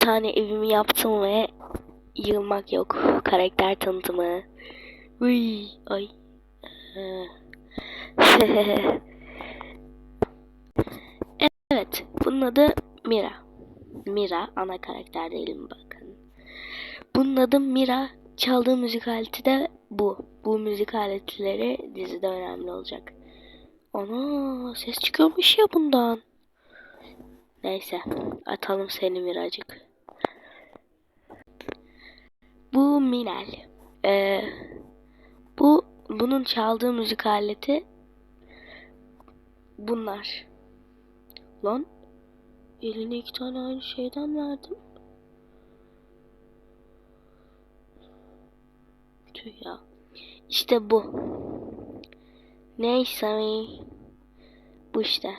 tane evimi yaptım ve yığılmak yok. Karakter tanıtımı. Uy, ay. Evet, bunun adı Mira. Mira, ana karakter değilim bakın. Bunun adı Mira. Çaldığı müzik aleti de bu. Bu müzik aletleri dizide önemli olacak. Ana ses çıkıyormuş ya bundan. Neyse atalım seni Miracık. Minel. Ee, bu bunun çaldığı müzik aleti bunlar. Lan eline iki tane aynı şeyden verdim. Tüh ya. İşte bu. Neyse. Bu işte.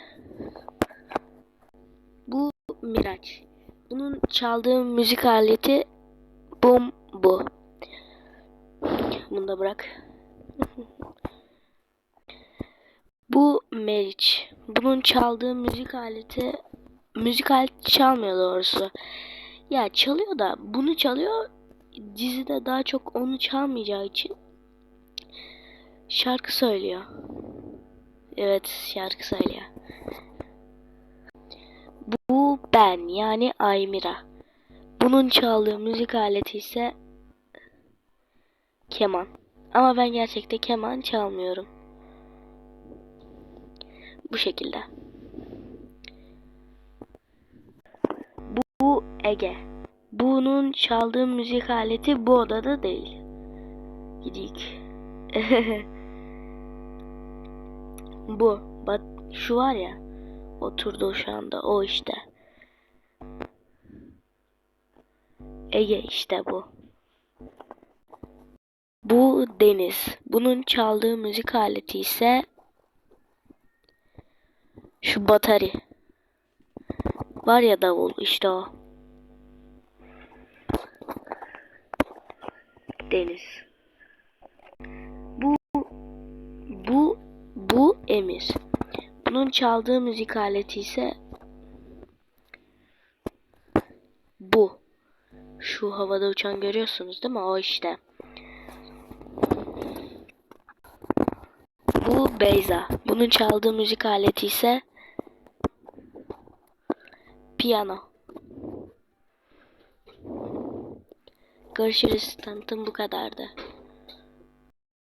Bu Miraç. Bunun çaldığı müzik aleti bum bu. Bunu da bırak. bu Meriç. Bunun çaldığı müzik aleti müzik aleti çalmıyor doğrusu. Ya çalıyor da bunu çalıyor dizide daha çok onu çalmayacağı için şarkı söylüyor. Evet şarkı söylüyor. Bu ben yani Aymira. Bunun çaldığı müzik aleti ise keman. Ama ben gerçekte keman çalmıyorum. Bu şekilde. Bu, bu Ege. Bunun çaldığı müzik aleti bu odada değil. Gidik. bu. Bak şu var ya. Oturdu şu anda. O işte. Ege işte bu. Bu Deniz. Bunun çaldığı müzik aleti ise şu batari. Var ya davul işte o. Deniz. Bu bu bu Emir. Bunun çaldığı müzik aleti ise bu. Şu havada uçan görüyorsunuz değil mi? O işte. Bu Beyza. Bunun çaldığı müzik aleti ise piyano. Görüşürüz. Tanıtım bu kadardı.